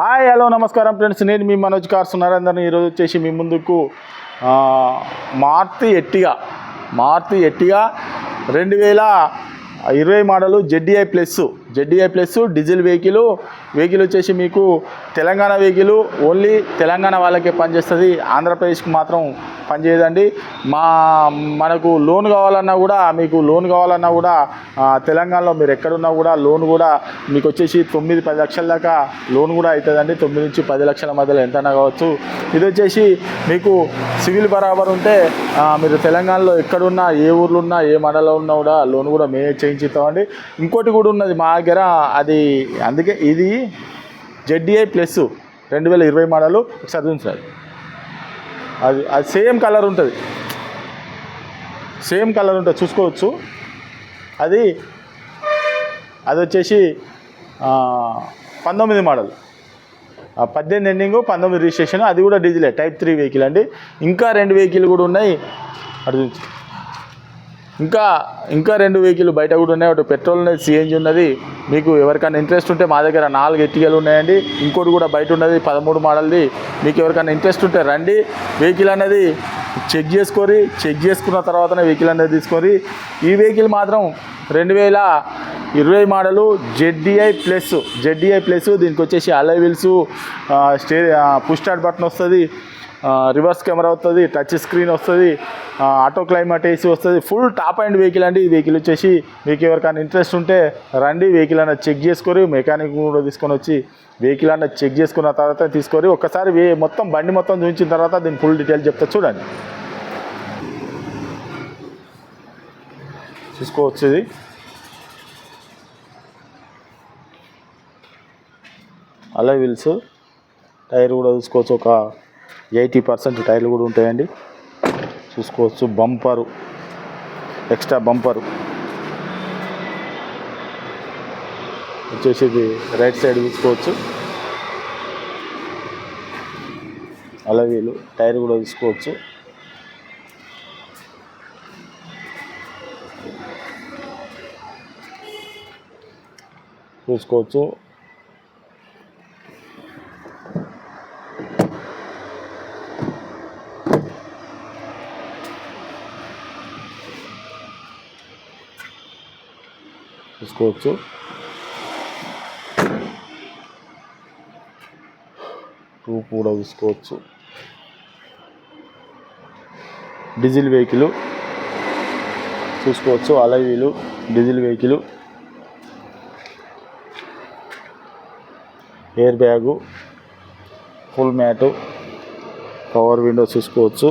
Hi hello నమస్కారం friends. నేను మీ Manoj cars నరేందర్ని ఈరోజు వచ్చేసి మీ ముందుకు మార్తి మారుతి ఎట్టిగా మారుతి ఎట్టిగా రెండు వేల ఇరవై model ZDI plus ZDI plus diesel vehicle vehicle వచ్చేసి మీకు తెలంగాణ వెహికల్ ఓన్లీ తెలంగాణ వాళ్ళకే పనిచేస్తుంది. ఆంధ్రప్రదేశ్కి మాత్రం పనిచేయదండి. మా మనకు లోన్ కావాలన్నా కూడా మీకు లోన్ కావాలన్నా కూడా తెలంగాణలో మీరు ఎక్కడున్నా కూడా లోన్ కూడా మీకు వచ్చేసి తొమ్మిది పది లక్షల దాకా లోన్ కూడా అవుతుందండి తొమ్మిది నుంచి పది లక్షల మధ్యలో ఎంతైనా కావచ్చు. ఇది వచ్చేసి మీకు సివిల్ బరాబర్ ఉంటే మీరు తెలంగాణలో ఎక్కడున్నా ఏ ఊర్లో ఉన్నా ఏ మండలంలో ఉన్నా కూడా లోన్ కూడా మేమే చేయించుతామండి. ఇంకోటి కూడా ఉన్నది మా దగ్గర అది అందుకే ఇది జెడ్డీఐ ప్లస్ రెండు వేల ఇరవై మోడలు ఒకసారి చూపించాలి. అది అది సేమ్ కలర్ ఉంటుంది. సేమ్ కలర్ ఉంటుంది చూసుకోవచ్చు. అది అది వచ్చేసి పంతొమ్మిది మోడల్. పద్దెనిమిది ఎండింగ్ పంతొమ్మిది రిజిస్ట్రేషన్ అది కూడా డీజిలే టైప్ త్రీ వెహికల్ అండి. ఇంకా రెండు వెహికల్ కూడా ఉన్నాయి. అటు ఇంకా ఇంకా రెండు వెహికల్ బయట కూడా ఉన్నాయి. ఒకటి పెట్రోల్ ఉన్నది సిఎన్జి ఉన్నది. మీకు ఎవరికైనా ఇంట్రెస్ట్ ఉంటే మా దగ్గర నాలుగు ఎట్టికలు ఉన్నాయండి. ఇంకోటి కూడా బయట ఉన్నది పదమూడు మోడల్ది. మీకు ఎవరికైనా ఇంట్రెస్ట్ ఉంటే రండి. వెహికల్ అనేది చెక్ చేసుకొని చెక్ చేసుకున్న తర్వాతనే వెహికల్ అనేది తీసుకొని ఈ వెహికల్ మాత్రం రెండు వేల ఇరవై model ZDI plus ZDI plus దీనికి వచ్చేసి alloy wheels stay push start button వస్తుంది. రివర్స్ కెమెరా వస్తుంది టచ్ స్క్రీన్ వస్తుంది ఆటో క్లైమేట్ ఏసీ వస్తుంది. ఫుల్ టాప్ అండ్ వెహికల్ అండి ఈ వెహికల్ వచ్చేసి. మీకు ఎవరికైనా ఇంట్రెస్ట్ ఉంటే రండి వెహికల్ అన్న చెక్ చేసుకొని మెకానిక్ కూడా తీసుకొని వచ్చి వెహికల్ అన్న చెక్ చేసుకున్న తర్వాత తీసుకొని ఒక్కసారి వే- మొత్తం బండి మొత్తం చూపించిన తర్వాత దీని ఫుల్ డీటెయిల్ చెప్తా చూడండి. చూసుకోవచ్చు ఇది అలా వీల్స్ టైర్ కూడా చూసుకోవచ్చు ఒక ఎయిటీ పర్సెంట్ టైర్లు కూడా ఉంటాయండి. చూసుకోవచ్చు బంపరు ఎక్స్ట్రా బంపరు. వచ్చేసి ఇది రైట్ సైడ్ చూసుకోవచ్చు. అలా వీలు టైర్ కూడా తీసుకోవచ్చు. చూసుకోవచ్చు. చూసుకోవచ్చు టూ కూడా చూసుకోవచ్చు డీజిల్ వెహికల్ చూసుకోవచ్చు. అలవీలు diesel vehicle. Air bag full mat power window చూసుకోవచ్చు.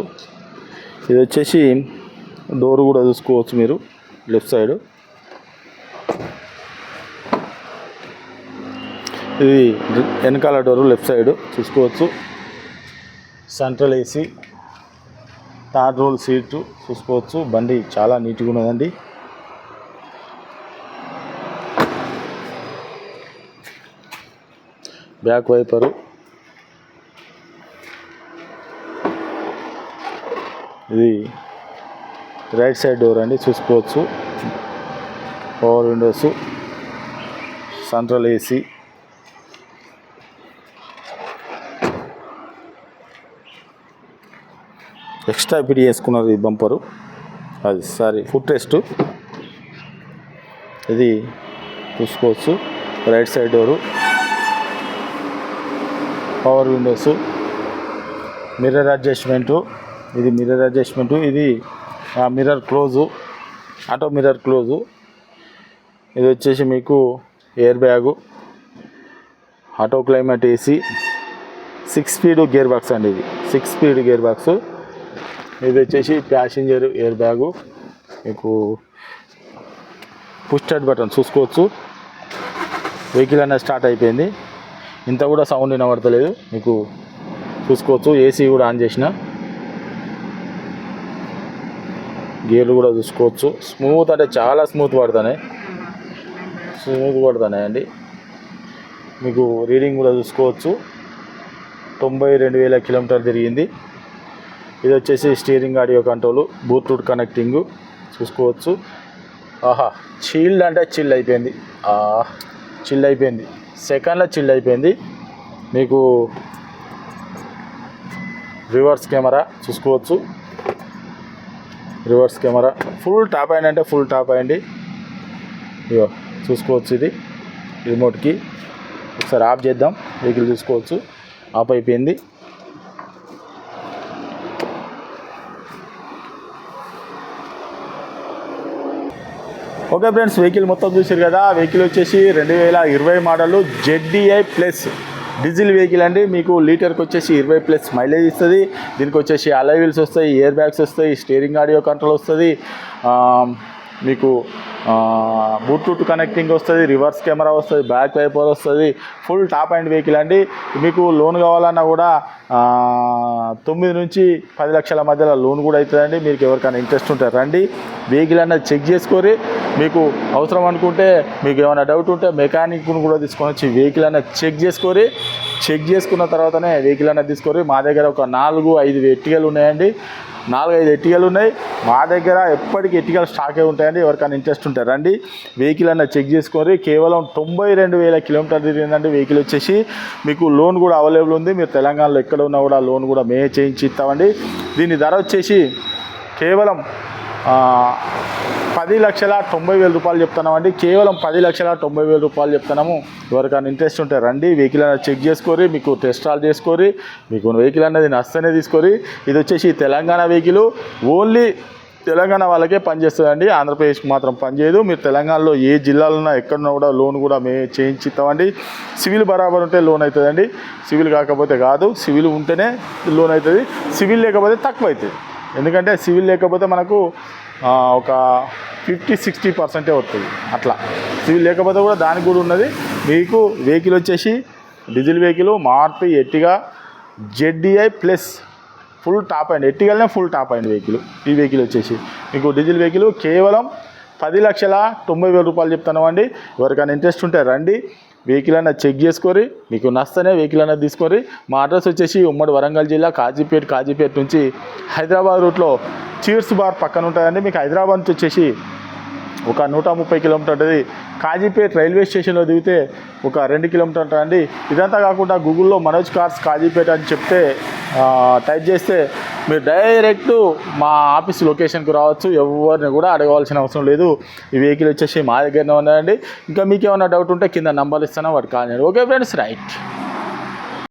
ఇది వచ్చేసి డోర్ కూడా చూసుకోవచ్చు మీరు లెఫ్ట్ సైడ్ ఇది వెనకాల డోరు లెఫ్ట్ సైడ్ చూసుకోవచ్చు. Central AC third row seat చూసుకోవచ్చు. బండి చాలా నీట్గా ఉన్నదండి. Back wiper. ఇది రైట్ సైడ్ డోర్ అండి చూసుకోవచ్చు. Power windows central AC. Extra పిడి వేసుకున్నారు ఈ బంపరు. అది సారీ ఫుట్ రెస్ట్ ఇది చూసుకోవచ్చు. Right side door. Power windows. Mirror adjustment. ఇది మిర్రర్ అడ్జస్ట్మెంటు. ఇది mirror close. Auto mirror close. ఇది వచ్చేసి మీకు air bag. Auto climate AC. Six speed gear box అండి ఇది. Six speed gear box. ఇది వచ్చేసి ప్యాసింజర్ ఎయిర్ బ్యాగు మీకు పుస్టెడ్ బటన్ చూసుకోవచ్చు. వెహికల్ అనేది స్టార్ట్ అయిపోయింది. ఇంత కూడా సౌండ్ వినబడతలేదు. మీకు చూసుకోవచ్చు. ఏసీ కూడా ఆన్ చేసిన. గేర్లు కూడా చూసుకోవచ్చు. స్మూత్ అంటే చాలా స్మూత్ పడుతున్నాయి. స్మూత్ పడుతున్నాయి అండి. మీకు రీడింగ్ కూడా చూసుకోవచ్చు. తొంభై రెండు వేల కిలోమీటర్ తిరిగింది. ఇది వచ్చేసి steering audio control Bluetooth connecting చూసుకోవచ్చు. ఆహా చిల్డ్ అంటే చిల్ అయిపోయింది. చిల్ అయిపోయింది. సెకండ్లో చిల్ అయిపోయింది. మీకు రివర్స్ కెమెరా చూసుకోవచ్చు. Reverse camera. ఫుల్ టాప్ అయ్యండి అంటే ఫుల్ టాప్ అయ్యండి ఇగో చూసుకోవచ్చు ఇది. రిమోట్కి ఒకసారి ఆఫ్ చేద్దాం. వెహికల్ చూసుకోవచ్చు. ఆఫ్ అయిపోయింది. ఓకే ఫ్రెండ్స్ వెహికల్ మొత్తం చూసారు కదా. వెహికల్ వచ్చేసి రెండు వేల ఇరవై model ZDI plus diesel vehicle అండి. మీకు లీటర్కి వచ్చేసి ఇరవై ప్లస్ మైలేజ్ ఇస్తుంది. దీనికి వచ్చేసి అలై వీల్స్ వస్తాయి ఇయర్ బ్యాగ్స్ వస్తాయి స్టీరింగ్ ఆడియో కంట్రోల్ వస్తుంది. మీకు బ్లూటూత్ కనెక్టింగ్ వస్తుంది రివర్స్ కెమెరా వస్తుంది బ్యాక్ వైపర్ వస్తుంది ఫుల్ టాప్ అండ్ వెహికల్ అండి. మీకు లోన్ కావాలన్నా కూడా తొమ్మిది నుంచి పది లక్షల మధ్యలో లోన్ కూడా అవుతుందండి. మీకు ఎవరికైనా ఇంట్రెస్ట్ ఉంటే రండి. వెహికల్ అన్నది చెక్ చేసుకొని మీకు అవసరం అనుకుంటే మీకు ఏమైనా డౌట్ ఉంటే మెకానిక్ను కూడా తీసుకొని వచ్చి వెహికల్ అన్నది చెక్ చేసుకొని చెక్ చేసుకున్న తర్వాతనే వెహికల్ అనేది తీసుకొని మా దగ్గర ఒక నాలుగు ఐదు ఎట్టికలు ఉన్నాయండి. నాలుగు ఐదు ఎట్టికలు ఉన్నాయి. మా దగ్గర ఎప్పటికీ ఎట్టికలు స్టాకే ఉంటాయండి. ఎవరికైనా ఇంట్రెస్ట్ ఉంటే రండి. వెహికల్ అన్న చెక్ చేసుకొని కేవలం తొంభై రెండు వేల కిలోమీటర్ తిరిగిందండి. వెహికల్ వచ్చేసి మీకు లోన్ కూడా అవైలబుల్ ఉంది. మీరు తెలంగాణలో ఎక్కడ ఉన్నా కూడా లోన్ కూడా మేమే చేయించి ఇస్తామండి. దీని ధర వచ్చేసి కేవలం పది లక్షల తొంభై వేల రూపాయలు చెప్తున్నామండి. కేవలం పది లక్షల తొంభై వేల రూపాయలు చెప్తున్నాము. ఎవరికైనా ఇంట్రెస్ట్ ఉంటే రండి. వెహికల్ అనేది చెక్ చేసుకోరి మీకు టెస్ట్ ఆల్ చేసుకోరి మీకు వెహికల్ అనేది నష్టనే తీసుకోరి ఇది వచ్చేసి తెలంగాణ వెహికల్ ఓన్లీ తెలంగాణ వాళ్ళకే పనిచేస్తుందండి. ఆంధ్రప్రదేశ్కి మాత్రం పనిచేయదు. మీరు తెలంగాణలో ఏ జిల్లాలో ఎక్కడున్నా కూడా లోన్ కూడా మే చేయించిస్తామండి. సివిల్ బరాబర్ ఉంటే లోన్ అవుతుందండి సివిల్ కాకపోతే కాదు. సివిల్ ఉంటేనే లోన్ అవుతుంది సివిల్ లేకపోతే తక్కువ అవుతుంది ఎందుకంటే సివిల్ లేకపోతే మనకు ఒక ఫిఫ్టీ సిక్స్టీ పర్సెంటే వస్తుంది. అట్లా. సివిల్ లేకపోతే కూడా దానికి కూడా ఉన్నది. మీకు వెహికల్ వచ్చేసి diesel vehicle Maruti Ertiga ZDI plus full top and ఎట్టిగానే full top and vehicle. ఈ వెహికల్ వచ్చేసి. మీకు డీజిల్ వెహికల్ కేవలం పది లక్షల తొంభై వేల రూపాయలు చెప్తున్నామండి. ఎవరికైనా ఇంట్రెస్ట్ ఉంటే రండి. వెహికల్ అన్నది చెక్ చేసుకొని మీకు నస్తనే వెహికల్ అన్నది తీసుకొని మా అడ్రస్ వచ్చేసి ఉమ్మడి వరంగల్ జిల్లా కాజీపేట కాజీపేట నుంచి హైదరాబాద్ రూట్లో చీర్స్ బార్ పక్కన ఉంటుందండి. మీకు హైదరాబాద్ నుంచి వచ్చేసి ఒక నూట ముప్పై కిలోమీటర్ కాజీపేట్ రైల్వే స్టేషన్లో దిగితే ఒక రెండు కిలోమీటర్ అండి. ఇదంతా కాకుండా గూగుల్లో మనోజ్ కార్స్ కాజీపేట అని చెప్తే టైప్ చేస్తే మీరు డైరెక్ట్ మా ఆఫీస్ లొకేషన్కి రావచ్చు. ఎవరిని కూడా అడగవలసిన అవసరం లేదు. ఈ వెహికల్ వచ్చేసి మా దగ్గరనే ఉన్నాయండి. ఇంకా మీకు ఏమైనా డౌట్ ఉంటే కింద నంబర్ ఇస్తాను వాటి కాల్ చేయండి. Okay friends right.